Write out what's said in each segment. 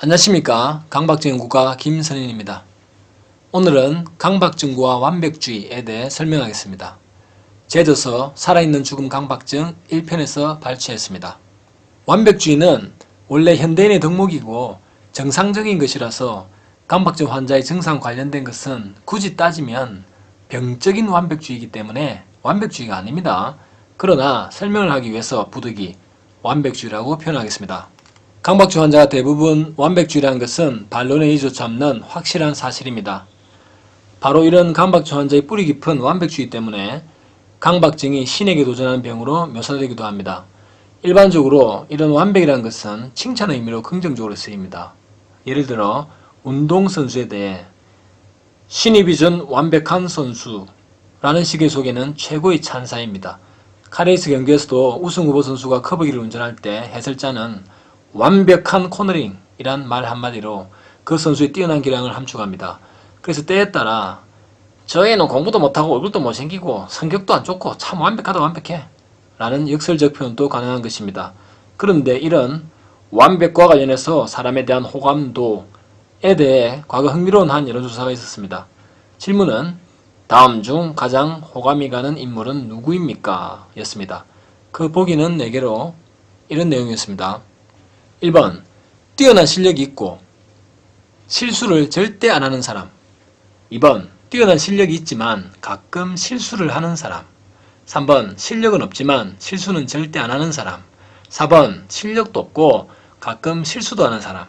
안녕하십니까 강박증 연구가 김선인입니다. 오늘은 강박증과 완벽주의에 대해 설명하겠습니다. 제저서 살아있는 죽음 강박증 1편에서 발췌했습니다. 완벽주의는 원래 현대인의 덕목이고 정상적인 것이라서 강박증 환자의 증상 관련된 것은 굳이 따지면 병적인 완벽주의이기 때문에 완벽주의가 아닙니다. 그러나 설명을 하기 위해서 부득이 완벽주의라고 표현하겠습니다. 강박증 환자가 대부분 완벽주의라는 것은 반론의 이조차 없는 확실한 사실입니다. 바로 이런 강박증 환자의 뿌리 깊은 완벽주의 때문에 강박증이 신에게 도전하는 병으로 묘사되기도 합니다. 일반적으로 이런 완벽이라는 것은 칭찬의 의미로 긍정적으로 쓰입니다. 예를 들어 운동선수에 대해 신이 빚은 완벽한 선수라는 식의 소개는 최고의 찬사입니다. 카레이스 경기에서도 우승 후보 선수가 커브기를 운전할 때 해설자는 완벽한 코너링이란 말 한마디로 그 선수의 뛰어난 기량을 함축합니다. 그래서 때에 따라 저 애는 공부도 못하고 얼굴도 못생기고 성격도 안 좋고 참 완벽하다 완벽해 라는 역설적 표현도 가능한 것입니다. 그런데 이런 완벽과 관련해서 사람에 대한 호감도에 대해 과거 흥미로운 한 여론조사가 있었습니다. 질문은 다음 중 가장 호감이 가는 인물은 누구입니까? 였습니다. 그 보기는 4개로 이런 내용이었습니다. 1번 뛰어난 실력이 있고 실수를 절대 안 하는 사람. 2번 뛰어난 실력이 있지만 가끔 실수를 하는 사람. 3번 실력은 없지만 실수는 절대 안 하는 사람. 4번 실력도 없고 가끔 실수도 하는 사람.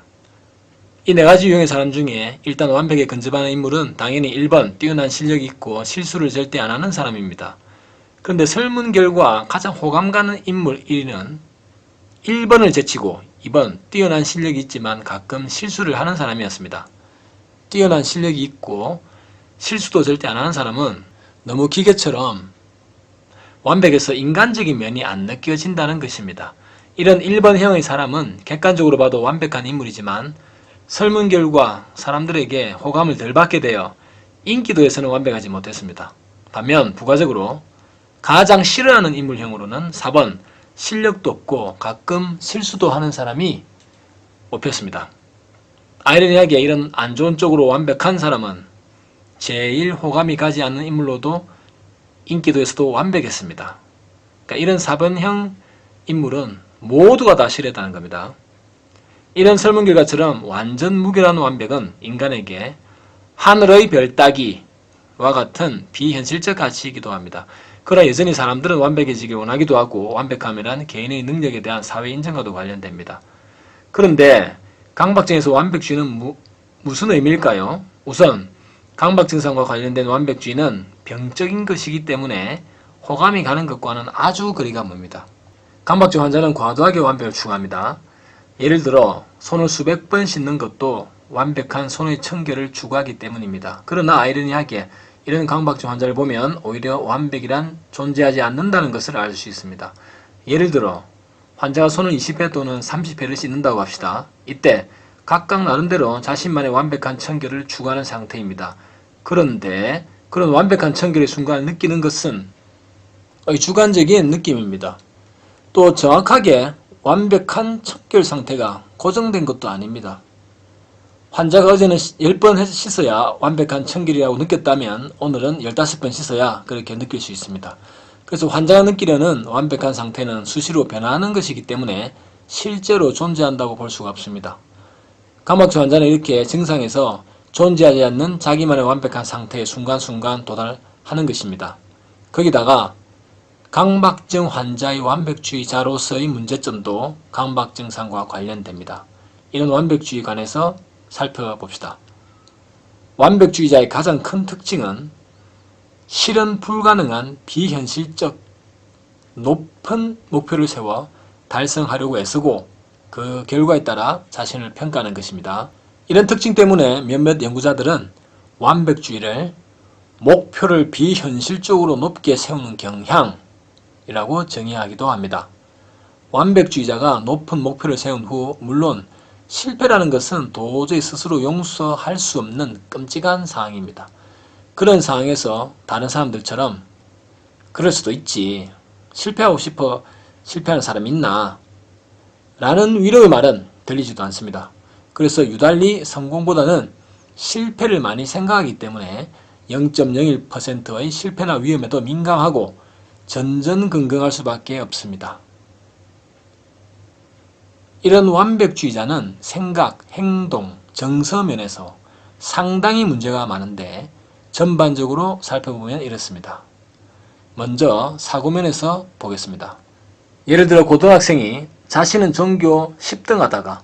이 네 가지 유형의 사람 중에 일단 완벽에 근접하는 인물은 당연히 1번 뛰어난 실력이 있고 실수를 절대 안 하는 사람입니다. 그런데 설문 결과 가장 호감 가는 인물 1위는 1번을 제치고 2번 뛰어난 실력이 있지만 가끔 실수를 하는 사람이었습니다. 뛰어난 실력이 있고 실수도 절대 안 하는 사람은 너무 기계처럼 완벽해서 인간적인 면이 안 느껴진다는 것입니다. 이런 1번형의 사람은 객관적으로 봐도 완벽한 인물이지만 설문 결과 사람들에게 호감을 덜 받게 되어 인기도에서는 완벽하지 못했습니다. 반면 부가적으로 가장 싫어하는 인물형으로는 4번 실력도 없고 가끔 실수도 하는 사람이 뽑혔습니다. 아이러니하게 이런 안 좋은 쪽으로 완벽한 사람은 제일 호감이 가지 않는 인물로도 인기도에서도 완벽했습니다. 그러니까 이런 4번형 인물은 모두가 다 싫었다는 겁니다. 이런 설문 결과처럼 완전 무결한 완벽은 인간에게 하늘의 별 따기와 같은 비현실적 가치이기도 합니다. 그러나 여전히 사람들은 완벽해지길 원하기도 하고 완벽함이란 개인의 능력에 대한 사회 인정과도 관련됩니다. 그런데 강박증에서 완벽주의는 무, 무슨 의미일까요? 우선 강박 증상과 관련된 완벽주의는 병적인 것이기 때문에 호감이 가는 것과는 아주 거리가 멉니다. 강박증 환자는 과도하게 완벽을 추구합니다. 예를 들어 손을 수백 번 씻는 것도 완벽한 손의 청결을 추구하기 때문입니다. 그러나 아이러니하게 이런 강박증 환자를 보면 오히려 완벽이란 존재하지 않는다는 것을 알 수 있습니다. 예를 들어 환자가 손을 20회 또는 30회를 씻는다고 합시다. 이때 각각 나름대로 자신만의 완벽한 청결을 추구하는 상태입니다. 그런데 그런 완벽한 청결의 순간을 느끼는 것은 주관적인 느낌입니다. 또 정확하게 완벽한 청결 상태가 고정된 것도 아닙니다. 환자가 어제는 10번 씻어야 완벽한 청결이라고 느꼈다면 오늘은 15번 씻어야 그렇게 느낄 수 있습니다. 그래서 환자가 느끼려는 완벽한 상태는 수시로 변화하는 것이기 때문에 실제로 존재한다고 볼 수가 없습니다. 감막증 환자는 이렇게 증상에서 존재하지 않는 자기만의 완벽한 상태에 순간순간 도달하는 것입니다. 거기다가 강박증 환자의 완벽주의자로서의 문제점도 강박증상과 관련됩니다. 이런 완벽주의 관해서 살펴봅시다. 완벽주의자의 가장 큰 특징은 실현 불가능한 비현실적 높은 목표를 세워 달성하려고 애쓰고 그 결과에 따라 자신을 평가하는 것입니다. 이런 특징 때문에 몇몇 연구자들은 완벽주의를 목표를 비현실적으로 높게 세우는 경향이라고 정의하기도 합니다. 완벽주의자가 높은 목표를 세운 후 물론 실패라는 것은 도저히 스스로 용서할 수 없는 끔찍한 상황입니다. 그런 상황에서 다른 사람들처럼 그럴 수도 있지. 실패하고 싶어 실패하는 사람 있나? 라는 위로의 말은 들리지도 않습니다. 그래서 유달리 성공보다는 실패를 많이 생각하기 때문에 0.01%의 실패나 위험에도 민감하고 전전긍긍할 수밖에 없습니다. 이런 완벽주의자는 생각, 행동, 정서 면에서 상당히 문제가 많은데 전반적으로 살펴보면 이렇습니다. 먼저 사고면에서 보겠습니다. 예를 들어 고등학생이 자신은 전교 10등 하다가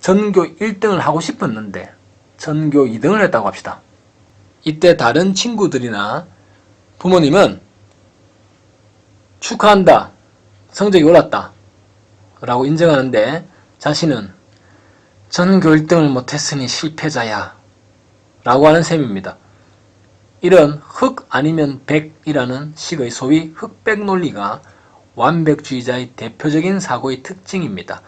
전교 1등을 하고 싶었는데 전교 2등을 했다고 합시다. 이때 다른 친구들이나 부모님은 축하한다. 성적이 올랐다. 라고 인정하는데 자신은 전교 1등을 못했으니 실패자야. 라고 하는 셈입니다. 이런 흑 아니면 백이라는 식의 소위 흑백 논리가 완벽주의자의 대표적인 사고의 특징입니다.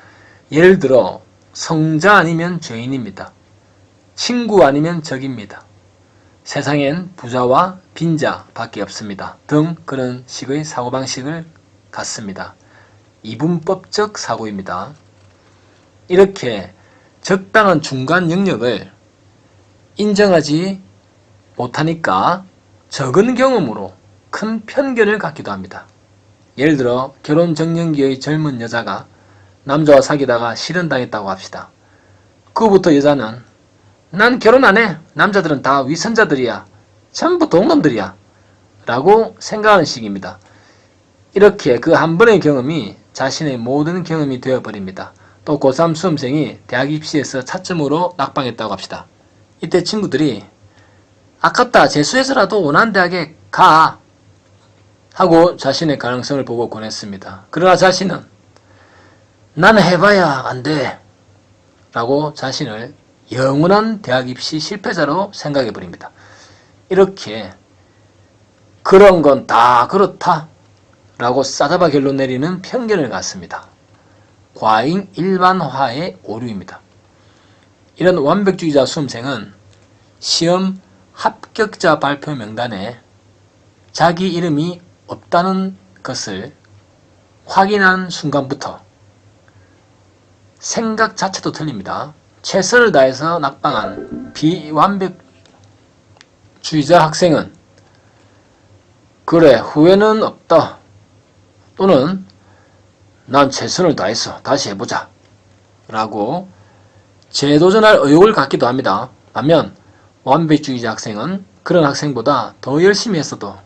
예를 들어 성자 아니면 죄인입니다. 친구 아니면 적입니다. 세상엔 부자와 빈자 밖에 없습니다. 등 그런 식의 사고방식을 갖습니다. 이분법적 사고입니다. 이렇게 적당한 중간 영역을 인정하지 못하니까 적은 경험으로 큰 편견을 갖기도 합니다. 예를 들어 결혼 정년기의 젊은 여자가 남자와 사귀다가 실현당했다고 합시다. 그부터 여자는 난 결혼 안 해. 남자들은 다 위선자들이야. 전부 동놈들이야. 라고 생각하는 식입니다. 이렇게 그 한 번의 경험이 자신의 모든 경험이 되어버립니다. 또 고3 수험생이 대학 입시에서 차점으로 낙방했다고 합시다. 이때 친구들이 아깝다. 재수해서라도 원하는 대학에 가. 하고 자신의 가능성을 보고 권했습니다. 그러나 자신은 나는 해봐야 안 돼. 라고 자신을 영원한 대학 입시 실패자로 생각해 버립니다. 이렇게 그런 건 다 그렇다. 라고 싸잡아 결론 내리는 편견을 갖습니다. 과잉 일반화의 오류입니다. 이런 완벽주의자 수험생은 시험 합격자 발표 명단에 자기 이름이 없다는 것을 확인한 순간부터 생각 자체도 틀립니다. 최선을 다해서 낙방한 비완벽주의자 학생은 그래 후회는 없다 또는 난 최선을 다했어 다시 해보자 라고 재도전할 의욕을 갖기도 합니다. 반면 완벽주의자 학생은 그런 학생보다 더 열심히 했어도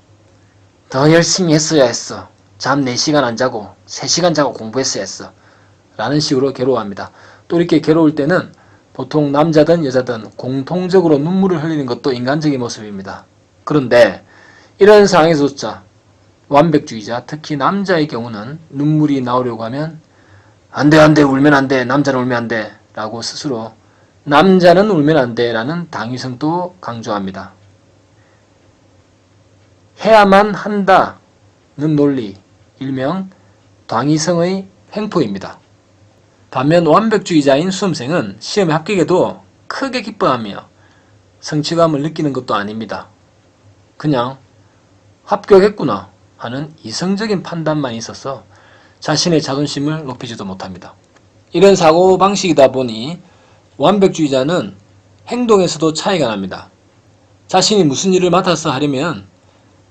더 열심히 했어야 했어. 잠 4시간 안 자고 3시간 자고 공부했어야 했어. 라는 식으로 괴로워합니다. 또 이렇게 괴로울 때는 보통 남자든 여자든 공통적으로 눈물을 흘리는 것도 인간적인 모습입니다. 그런데 이런 상황에서조차 완벽주의자, 특히 남자의 경우는 눈물이 나오려고 하면 안 돼, 안 돼, 울면 안 돼, 남자는 울면 안 돼, 라고 스스로 남자는 울면 안 돼, 라는 당위성도 강조합니다. 해야만 한다는 논리, 일명 당위성의 횡포입니다. 반면 완벽주의자인 수험생은 시험에 합격해도 크게 기뻐하며 성취감을 느끼는 것도 아닙니다. 그냥 합격했구나 하는 이성적인 판단만 있어서 자신의 자존심을 높이지도 못합니다. 이런 사고방식이다 보니 완벽주의자는 행동에서도 차이가 납니다. 자신이 무슨 일을 맡아서 하려면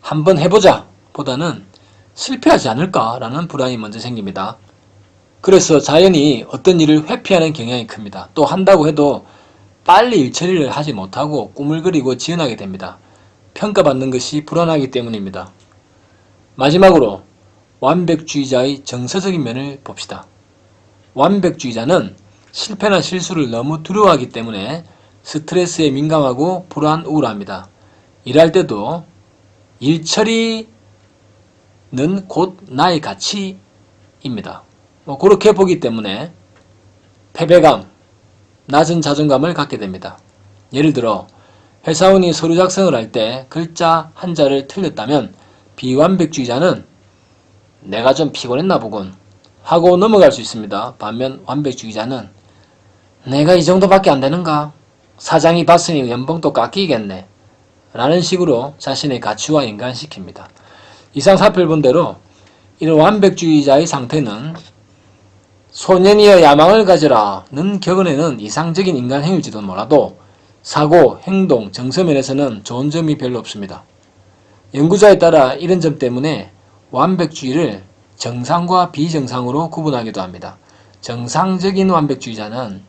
한번 해보자 보다는 실패하지 않을까라는 불안이 먼저 생깁니다. 그래서 자연히 어떤 일을 회피하는 경향이 큽니다. 또 한다고 해도 빨리 일 처리를 하지 못하고 꿈을 그리고 지연하게 됩니다. 평가받는 것이 불안하기 때문입니다. 마지막으로 완벽주의자의 정서적인 면을 봅시다. 완벽주의자는 실패나 실수를 너무 두려워하기 때문에 스트레스에 민감하고 불안, 우울합니다. 일할 때도 일 처리는 곧 나의 가치입니다. 뭐 그렇게 보기 때문에 패배감, 낮은 자존감을 갖게 됩니다. 예를 들어 회사원이 서류 작성을 할 때 글자 한자를 틀렸다면 비완벽주의자는 내가 좀 피곤했나 보군 하고 넘어갈 수 있습니다. 반면 완벽주의자는 내가 이 정도밖에 안 되는가? 사장이 봤으니 연봉도 깎이겠네. 라는 식으로 자신의 가치와 연관시킵니다. 이상 살펴본 대로 이런 완벽주의자의 상태는 소년이여 야망을 가져라는 격언에는 이상적인 인간 행위일지도 몰라도 사고, 행동, 정서면에서는 좋은 점이 별로 없습니다. 연구자에 따라 이런 점 때문에 완벽주의를 정상과 비정상으로 구분하기도 합니다. 정상적인 완벽주의자는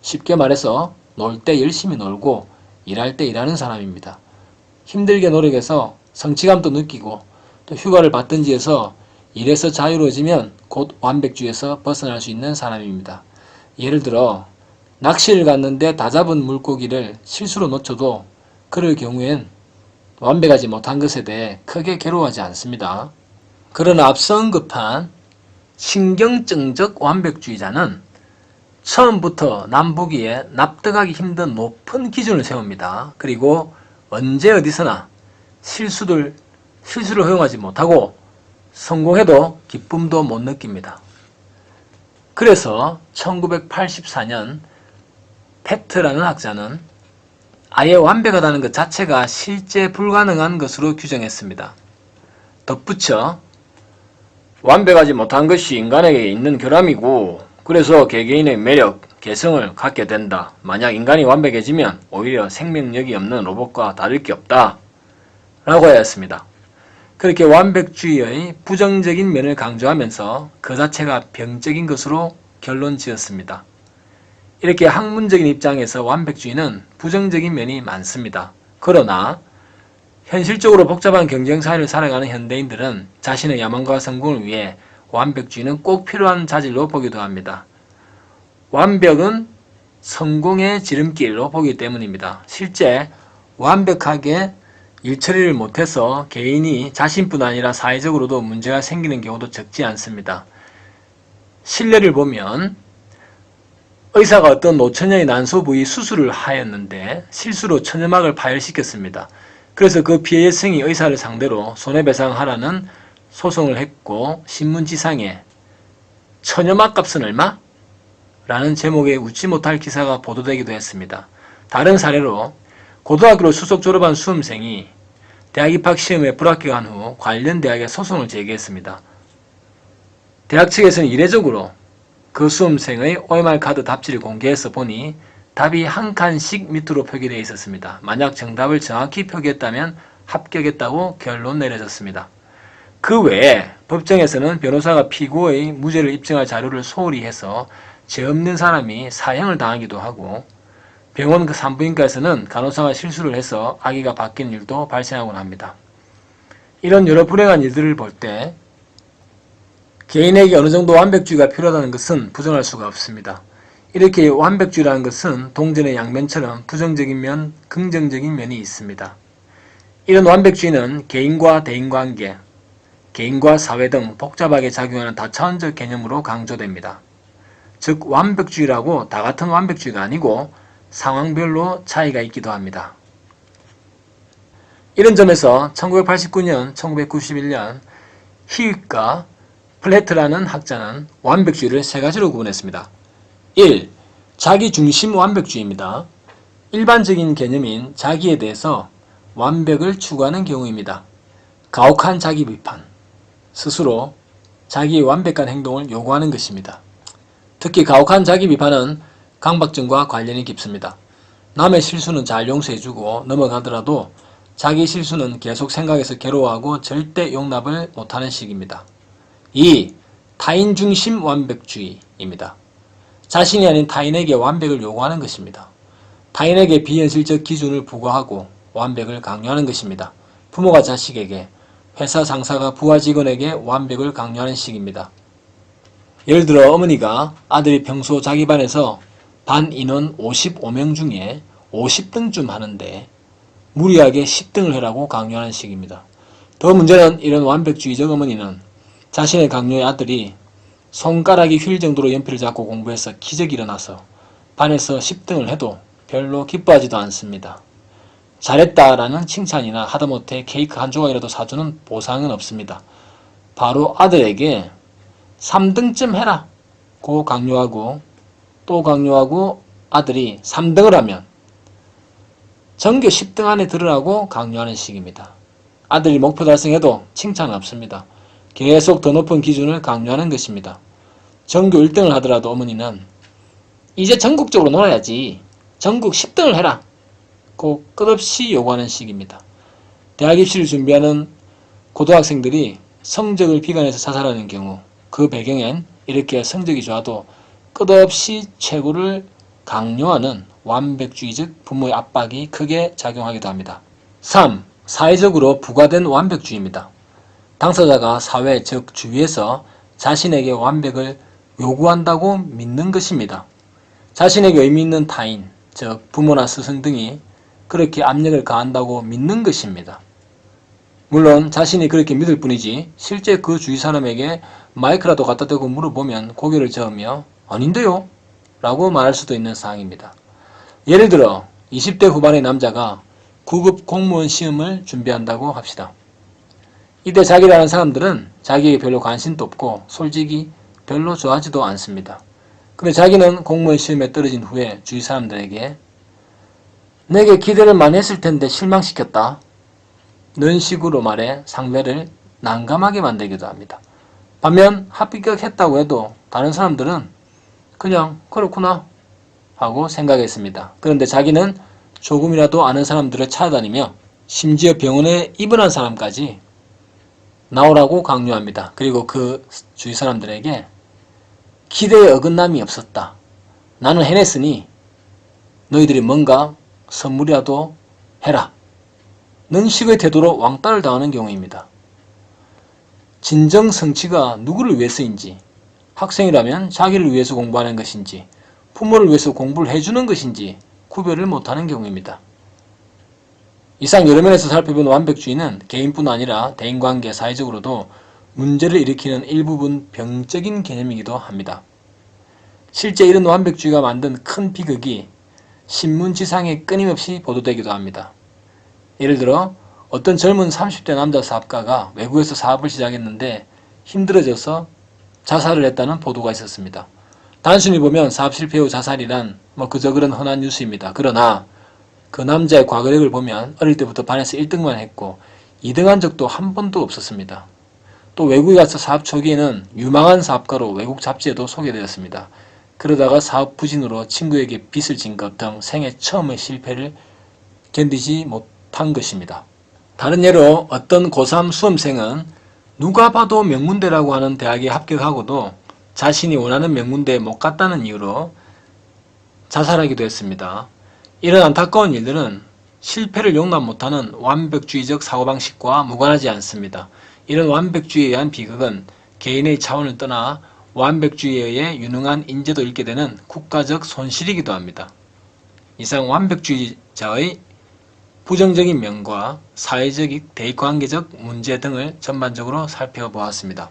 쉽게 말해서 놀 때 열심히 놀고 일할 때 일하는 사람입니다. 힘들게 노력해서 성취감도 느끼고 또 휴가를 받든지 해서 일에서 자유로워지면 곧 완벽주의에서 벗어날 수 있는 사람입니다. 예를 들어 낚시를 갔는데 다 잡은 물고기를 실수로 놓쳐도 그럴 경우엔 완벽하지 못한 것에 대해 크게 괴로워하지 않습니다. 그러나 앞서 언급한 신경증적 완벽주의자는 처음부터 남보기에 납득하기 힘든 높은 기준을 세웁니다. 그리고 언제 어디서나 실수를, 실수를 허용하지 못하고 성공해도 기쁨도 못 느낍니다. 그래서 1984년 페트라는 학자는 아예 완벽하다는 것 자체가 실제 불가능한 것으로 규정했습니다. 덧붙여 완벽하지 못한 것이 인간에게 있는 결함이고 그래서 개개인의 매력, 개성을 갖게 된다. 만약 인간이 완벽해지면 오히려 생명력이 없는 로봇과 다를 게 없다. 라고 하였습니다. 그렇게 완벽주의의 부정적인 면을 강조하면서 그 자체가 병적인 것으로 결론 지었습니다. 이렇게 학문적인 입장에서 완벽주의는 부정적인 면이 많습니다. 그러나 현실적으로 복잡한 경쟁 사회를 살아가는 현대인들은 자신의 야망과 성공을 위해 완벽주의는 꼭 필요한 자질로 보기도 합니다. 완벽은 성공의 지름길로 보기 때문입니다. 실제 완벽하게 일 처리를 못해서 개인이 자신뿐 아니라 사회적으로도 문제가 생기는 경우도 적지 않습니다. 신뢰를 보면 의사가 어떤 노처녀의 난소 부위 수술을 하였는데 실수로 천여막을 파열시켰습니다. 그래서 그 피해 여성이 의사를 상대로 손해배상하라는 소송을 했고 신문지상에 천여막 값은 얼마? 라는 제목의 웃지 못할 기사가 보도되기도 했습니다. 다른 사례로 고등학교로 수석 졸업한 수험생이 대학 입학 시험에 불합격한 후 관련 대학에 소송을 제기했습니다. 대학 측에서는 이례적으로 그 수험생의 OMR 카드 답지를 공개해서 보니 답이 한 칸씩 밑으로 표기되어 있었습니다. 만약 정답을 정확히 표기했다면 합격했다고 결론 내려졌습니다. 그 외에 법정에서는 변호사가 피고의 무죄를 입증할 자료를 소홀히 해서 죄 없는 사람이 사형을 당하기도 하고 병원 그 산부인과에서는 간호사가 실수를 해서 아기가 바뀐 일도 발생하곤 합니다. 이런 여러 불행한 일들을 볼 때 개인에게 어느 정도 완벽주의가 필요하다는 것은 부정할 수가 없습니다. 이렇게 완벽주의라는 것은 동전의 양면처럼 부정적인 면, 긍정적인 면이 있습니다. 이런 완벽주의는 개인과 대인관계, 개인과 사회 등 복잡하게 작용하는 다차원적 개념으로 강조됩니다. 즉 완벽주의라고 다 같은 완벽주의가 아니고 상황별로 차이가 있기도 합니다. 이런 점에서 1989년, 1991년 히익과 플래트라는 학자는 완벽주의를 세 가지로 구분했습니다. 1. 자기중심 완벽주의입니다. 일반적인 개념인 자기에 대해서 완벽을 추구하는 경우입니다. 가혹한 자기 비판, 스스로 자기의 완벽한 행동을 요구하는 것입니다. 특히 가혹한 자기 비판은 강박증과 관련이 깊습니다. 남의 실수는 잘 용서해주고 넘어가더라도 자기 실수는 계속 생각해서 괴로워하고 절대 용납을 못하는 식입니다. 2. 타인 중심 완벽주의입니다. 자신이 아닌 타인에게 완벽을 요구하는 것입니다. 타인에게 비현실적 기준을 부과하고 완벽을 강요하는 것입니다. 부모가 자식에게, 회사 상사가 부하 직원에게 완벽을 강요하는 식입니다. 예를 들어 어머니가 아들이 평소 자기 반에서 반 인원 55명 중에 50등쯤 하는데 무리하게 10등을 해라고 강요하는 식입니다. 더 문제는 이런 완벽주의적 어머니는 자신의 강요의 아들이 손가락이 휠 정도로 연필을 잡고 공부해서 기적이 일어나서 반에서 10등을 해도 별로 기뻐하지도 않습니다. 잘했다라는 칭찬이나 하다못해 케이크 한 조각이라도 사주는 보상은 없습니다. 바로 아들에게 3등쯤 해라 고 강요하고 또 강요하고 아들이 3등을 하면 전교 10등 안에 들으라고 강요하는 식입니다. 아들이 목표 달성해도 칭찬은 없습니다. 계속 더 높은 기준을 강요하는 것입니다. 전교 1등을 하더라도 어머니는 이제 전국적으로 놀아야지. 전국 10등을 해라. 고 끝없이 요구하는 시기입니다. 대학 입시를 준비하는 고등학생들이 성적을 비관해서 자살하는 경우 그 배경엔 이렇게 성적이 좋아도 끝없이 최고를 강요하는 완벽주의적 부모의 압박이 크게 작용하기도 합니다. 3. 사회적으로 부과된 완벽주의입니다. 당사자가 사회 즉 주위에서 자신에게 완벽을 요구한다고 믿는 것입니다. 자신에게 의미 있는 타인 즉 부모나 스승 등이 그렇게 압력을 가한다고 믿는 것입니다. 물론 자신이 그렇게 믿을 뿐이지 실제 그 주위 사람에게 마이크라도 갖다 대고 물어보면 고개를 저으며 아닌데요? 라고 말할 수도 있는 상황입니다. 예를 들어 20대 후반의 남자가 9급 공무원 시험을 준비한다고 합시다. 이때 자기라는 사람들은 자기에게 별로 관심도 없고 솔직히 별로 좋아하지도 않습니다. 근데 자기는 공무원 시험에 떨어진 후에 주위 사람들에게 내게 기대를 많이 했을 텐데 실망시켰다. 는 식으로 말해 상대를 난감하게 만들기도 합니다. 반면 합격했다고 해도 다른 사람들은 그냥 그렇구나 하고 생각했습니다. 그런데 자기는 조금이라도 아는 사람들을 찾아다니며 심지어 병원에 입원한 사람까지 나오라고 강요합니다. 그리고 그 주위 사람들에게 기대에 어긋남이 없었다. 나는 해냈으니 너희들이 뭔가 선물이라도 해라. 는 식의 태도로 왕따를 당하는 경우입니다. 진정 성취가 누구를 위해서인지, 학생이라면 자기를 위해서 공부하는 것인지, 부모를 위해서 공부를 해주는 것인지 구별을 못하는 경우입니다. 이상 여러 면에서 살펴본 완벽주의는 개인뿐 아니라 대인관계, 사회적으로도 문제를 일으키는 일부분 병적인 개념이기도 합니다. 실제 이런 완벽주의가 만든 큰 비극이 신문지상에 끊임없이 보도되기도 합니다. 예를 들어 어떤 젊은 30대 남자 사업가가 외국에서 사업을 시작했는데 힘들어져서 자살을 했다는 보도가 있었습니다. 단순히 보면 사업 실패 후 자살이란 뭐 그저 그런 흔한 뉴스입니다. 그러나 그 남자의 과거력을 보면 어릴 때부터 반에서 1등만 했고 2등한 적도 한 번도 없었습니다. 또 외국에 가서 사업 초기에는 유망한 사업가로 외국 잡지에도 소개되었습니다. 그러다가 사업 부진으로 친구에게 빚을 진 것 등 생애 처음의 실패를 견디지 못한 것입니다. 다른 예로 어떤 고3 수험생은 누가 봐도 명문대라고 하는 대학에 합격하고도 자신이 원하는 명문대에 못 갔다는 이유로 자살하기도 했습니다. 이런 안타까운 일들은 실패를 용납 못하는 완벽주의적 사고방식과 무관하지 않습니다. 이런 완벽주의에 의한 비극은 개인의 차원을 떠나 완벽주의에 의해 유능한 인재도 잃게 되는 국가적 손실이기도 합니다. 이상 완벽주의자의 부정적인 면과 사회적, 대관계적 문제 등을 전반적으로 살펴보았습니다.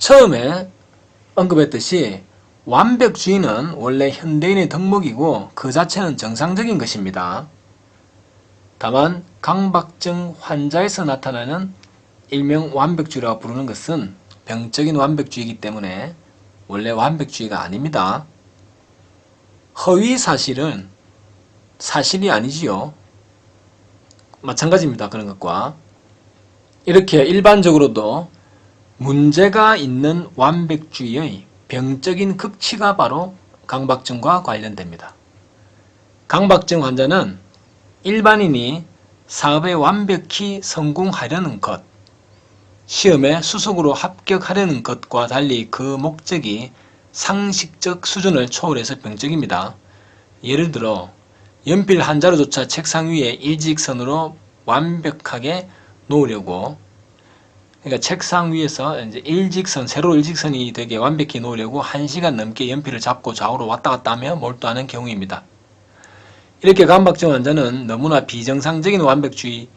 처음에 언급했듯이 완벽주의는 원래 현대인의 덕목이고 그 자체는 정상적인 것입니다. 다만 강박증 환자에서 나타나는 일명 완벽주의라고 부르는 것은 병적인 완벽주의이기 때문에 원래 완벽주의가 아닙니다. 허위 사실은 사실이 아니지요. 마찬가지입니다. 그런 것과. 이렇게 일반적으로도 문제가 있는 완벽주의의 병적인 극치가 바로 강박증과 관련됩니다. 강박증 환자는 일반인이 사업에 완벽히 성공하려는 것, 시험에 수석으로 합격하려는 것과 달리 그 목적이 상식적 수준을 초월해서 병적입니다. 예를 들어 연필 한 자루조차 책상 위에 일직선으로 완벽하게 놓으려고 그러니까 책상 위에서 이제 일직선, 세로 일직선이 되게 완벽히 놓으려고 1시간 넘게 연필을 잡고 좌우로 왔다 갔다 하며 몰두하는 경우입니다. 이렇게 강박증 환자는 너무나 비정상적인 완벽주의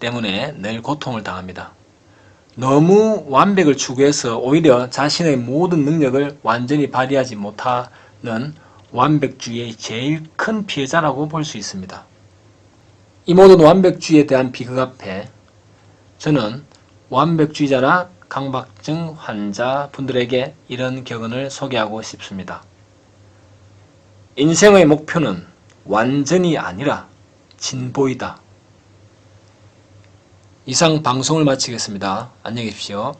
때문에 늘 고통을 당합니다. 너무 완벽을 추구해서 오히려 자신의 모든 능력을 완전히 발휘하지 못하는 완벽주의의 제일 큰 피해자라고 볼 수 있습니다. 이 모든 완벽주의에 대한 비극 앞에 저는 완벽주의자나 강박증 환자 분들에게 이런 격언을 소개하고 싶습니다. 인생의 목표는 완전히 아니라 진보이다. 이상 방송을 마치겠습니다. 안녕히 계십시오.